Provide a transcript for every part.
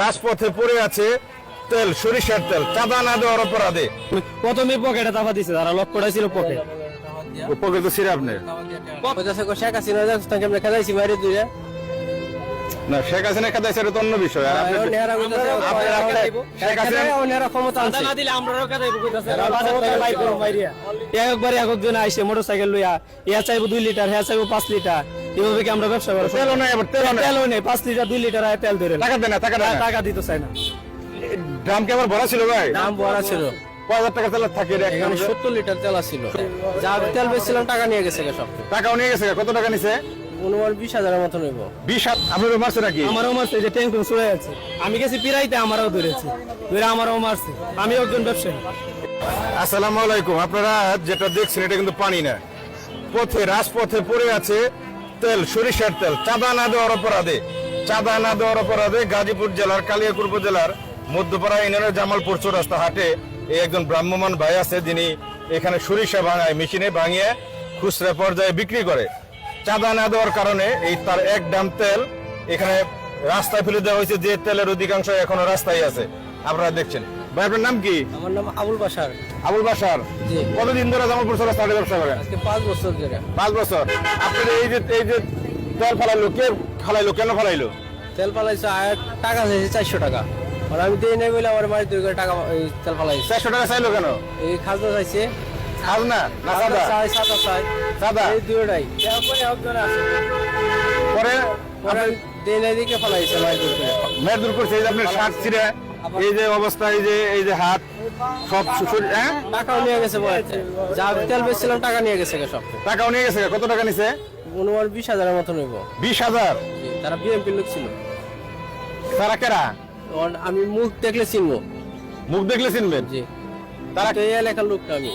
রাজপথে পড়ে আছে তেল সরিষার তেল চাঁদা না দেওয়ার অপরাধে। প্রথমে পকেটে চাপা দিছে তারা লক্ষ্যটা ছিল পকেট। পকেট তো ছিল আপনি শেখ হাসিনা খেলাইছি বাইরে দুই না শেখ হাসিনা সেটা তো অন্য বিষয়। আর আপনি- শেখ হাসিনা একবারে একজন আইসে মোটরসাইকেল লইয়া ইয়া চাইব দুই লিটার হ্যাঁ চাইব পাঁচ লিটার। এভাবে কি আমরা ব্যবসা করব তেলও নাই আবার তেলও নাই। তেলও নেই পাঁচ লিটার দুই লিটার আয় তেল ধরে টাকা দেন না টাকা না। টাকা দিতে চাই না। ড্রাম কি আবার ভরা ছিল ভাই? দাম বড় ছিল। টাকা তেল থাকে রে সত্তর লিটার তেল ছিল যা তেল বেচছিলাম টাকা নিয়ে গেছে সব। টাকাও নিয়ে গেছে কত টাকা নিছে? অনুমান বিশ হাজারের মতো নেব। বিশ হাত আপনার মারছে নাকি? আমারও মারছে যে ট্যাঙ্ক চলে যাচ্ছে। আমি গেছি পিরাইতে আমারও ধরেছে। ধরে আমারও মারছে। আমি একজন ব্যবসায়ী। আসসালামু আলাইকুম। আপনারা যেটা দেখছেন এটা কিন্তু পানি না। পথে রাজপথে পড়ে আছে তেল সরিষার তেল। চাঁদা না দেওয়ার অপরাধে। চাঁদা না দেওয়ার অপরাধে গাজীপুর জেলার কালিয়াকুর উপজেলার মধ্যপাড়া ইউনিয়নের জামালপুর চৌরাস্তা হাটে এই একজন ব্রাহ্মমান ভাই আছে যিনি এখানে সরিষা ভাঙায় মেশিনে ভাঙিয়ে খুচরা পর্যায়ে বিক্রি করে। চাঁদা না দেওয়ার কারণে এই তার এক ডাম তেল এখানে রাস্তায় ফেলে দেওয়া হয়েছে যে তেলের অধিকাংশ এখনও রাস্তায় আছে। আপনারা দেখছেন। ভাই আপনার নাম কি? আমার নাম আবুল বাসার আবুল বাসার কতদিন ধরে জামালপুর ব্যবসা করেন পাঁচ বছর ধরে। পাঁচ বছর। আপনার এই যে এই যে তেল ফালাইলো কে ফালাইলো কেন ফালাইলো? তেল পালাইছে আর টাকা চাইছে চারশো টাকা। আর আমি দিয়ে নেই বলে আমার বাড়ি দুই করে টাকা তেল পালাইছে চারশো টাকা চাইলো কেন? এই খাজনা চাইছে। খাল না না সাদা চাই সাদা চাই। সাদা? এই দুইটাই তারপরে একজন আছে। পরে? পরে আমি দিয়ে নেই দিকে পালাইছে মায়ের দুই করে মেয়ের দূর করছে এই যে আপনার শাক ছিঁড়ে এই যে অবস্থা এই যে এই যে হাত সব শরীর হ্যাঁ? টাকাও নিয়ে গেছে বলেছে যা তেল বেচছিলাম টাকা নিয়ে গেছে সব। টাকাও নিয়ে গেছে কত টাকা নিছে? অনুমান বিশ হাজারের মতো নেব বিশ হাজার? তারা বিএমপি লোক ছিল। তারা কেরা? আমি মুখ দেখলে চিনবো। মুখ দেখলে চিনবেন? জি। তারা এই এলাকার লোকটা আমি।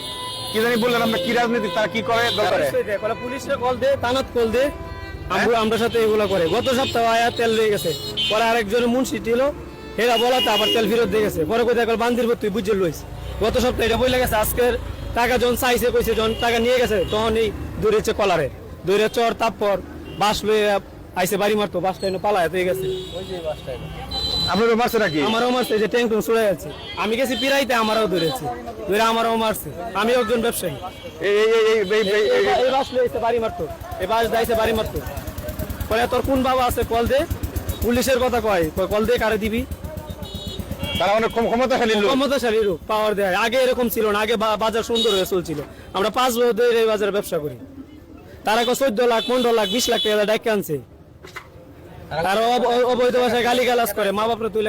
কি জানি বললেন আমরা কি রাজনীতি তারা কি করে দরকারে পুলিশে কল দে তানাত কল দে আমরা আমরা সাথে এগুলো করে। গত সপ্তাহে আয়া তেল দিয়ে গেছে। পরে আরেকজন মুন্সি ছিল হেরা বলাতে আবার তেল ফেরত দিয়ে গেছে। পরে কোথায় বান্দির তুই বুঝে লইস। গত সপ্তাহে এটা বলে গেছে আজকের টাকা যখন চাইছে কইছে যখন টাকা নিয়ে গেছে তখন এই দৌড়েছে কলারে। দৌড়ে চর তারপর বাস লয়ে আইসে বাড়ি মারতো বাসটা এনে পালায় হয়ে গেছে। ওই যে বাসটা আপনার মারছে নাকি? আমারও মারছে যে ট্যাঙ্ক টুং চলে যাচ্ছে আমি গেছি পিরাইতে আমারও ধরেছে। ধরে আমারও মারছে। আমি একজন ব্যবসায়ী। এই এই এই এই- বাস লইছে বাড়ি মারতো। এই বাস যাইছে বাড়ি মারতো। পরে তোর কোন বাবা আছে? কল দে। পুলিশের কথা কয় কল দে কারে দিবি? তারা অনেক কম ক্ষমতাশালী লোক। ক্ষমতাশালী রূপ পাওয়ার দেয়। আগে এরকম ছিল না আগে বাজার সুন্দর হয়ে চলছিল। আমরা পাঁচ বছর ধরে এই বাজারে ব্যবসা করি। তারা চোদ্দ লাখ পনেরো লাখ বিশ লাখ টাকা ডাইকে আনছে। আর অব- অবৈধ ভাষায় গালি গালাজ করে মা বাপরে তুলে